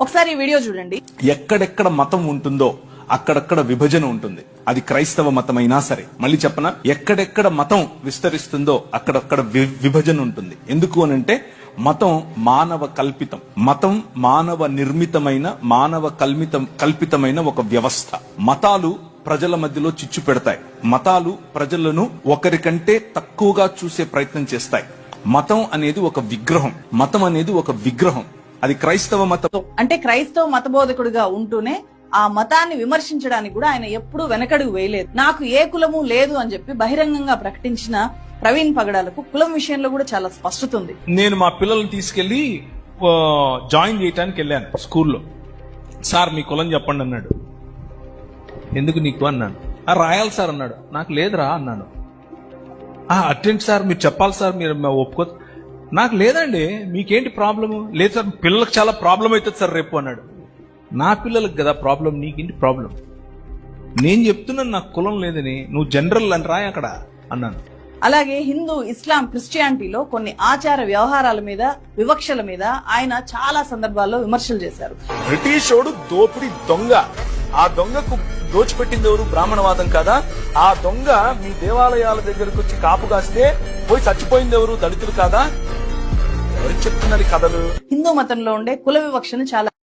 ఒకసారి ఈ వీడియో చూడండి. ఎక్కడెక్కడ మతం ఉంటుందో అక్కడక్కడ విభజన ఉంటుంది. అది క్రైస్తవ మతమైనా సరే. మళ్ళీ చెప్పన? ఎక్కడెక్కడ మతం విస్తరిస్తుందో అక్కడక్కడ విభజన ఉంటుంది. ఎందుకు అనంటే మతం మానవ కల్పితం. మతం మానవ నిర్మితమైన మానవ కల్మితం కల్పితమైన ఒక వ్యవస్థ. మతాలు ప్రజల మధ్యలో చిచ్చు పెడతాయి. మతాలు ప్రజలను ఒకరికంటే తక్కువగా చూసే ప్రయత్నం చేస్తాయి. మతం అనేది ఒక విగ్రహం. మతం అనేది ఒక విగ్రహం. అది క్రైస్తవ మతం అంటే క్రైస్తవ మతబోధకుడిగా ఉంటూనే ఆ మతాన్ని విమర్శించడానికి కూడా ఆయన ఎప్పుడూ వెనకడుగు వేయలేదు. నాకు ఏ కులము లేదు అని చెప్పి బహిరంగంగా ప్రకటించిన ప్రవీణ్ పగడాలకు కులం విషయంలో కూడా చాలా స్పష్టత ఉంది. నేను మా పిల్లల్ని తీసుకెళ్ళి జాయిన్ చేయడానికి వెళ్ళాను స్కూల్లో. సార్ మీ కులం చెప్పండి అన్నాడు. ఎందుకు నీకు? అన్నాను. "ఆ, రాయాలి సార్ అన్నాడు. నాకు లేదురా అన్నాను. "ఆ, అటెండ్ సార్ మీరు చెప్పాలి సార్ మీరు ఒప్పుకో నాకు లేదండి. మీకేంటి ప్రాబ్లము? లేదు సార్ పిల్లలకు చాలా ప్రాబ్లం అవుతుంది సార్ రేపు అన్నాడు. నా పిల్లలకు కదా ప్రాబ్లం నీకేంటి ప్రాబ్లం నేను చెప్తున్నాను నాకు కులం లేదని. నువ్వు జనరల్ అని రాయి అక్కడ అన్నాను. అలాగే హిందూ ఇస్లాం క్రిస్టియానిటీలో కొన్ని ఆచార వ్యవహారాల మీద వివక్షల మీద ఆయన చాలా సందర్భాల్లో విమర్శలు చేశారు. బ్రిటిషోడు దోపిడి దొంగ. ఆ దొంగకు దోచిపెట్టింది ఎవరు? బ్రాహ్మణవాదం కదా? ఆ దొంగ మీ దేవాలయాల దగ్గరకు వచ్చి కాపు కాస్తే పోయి చచ్చిపోయింది ఎవరు? దళితులు కాదా? చెప్తున్నారు కథలు? హిందూ మతంలో ఉండే కుల వివక్షను చాలా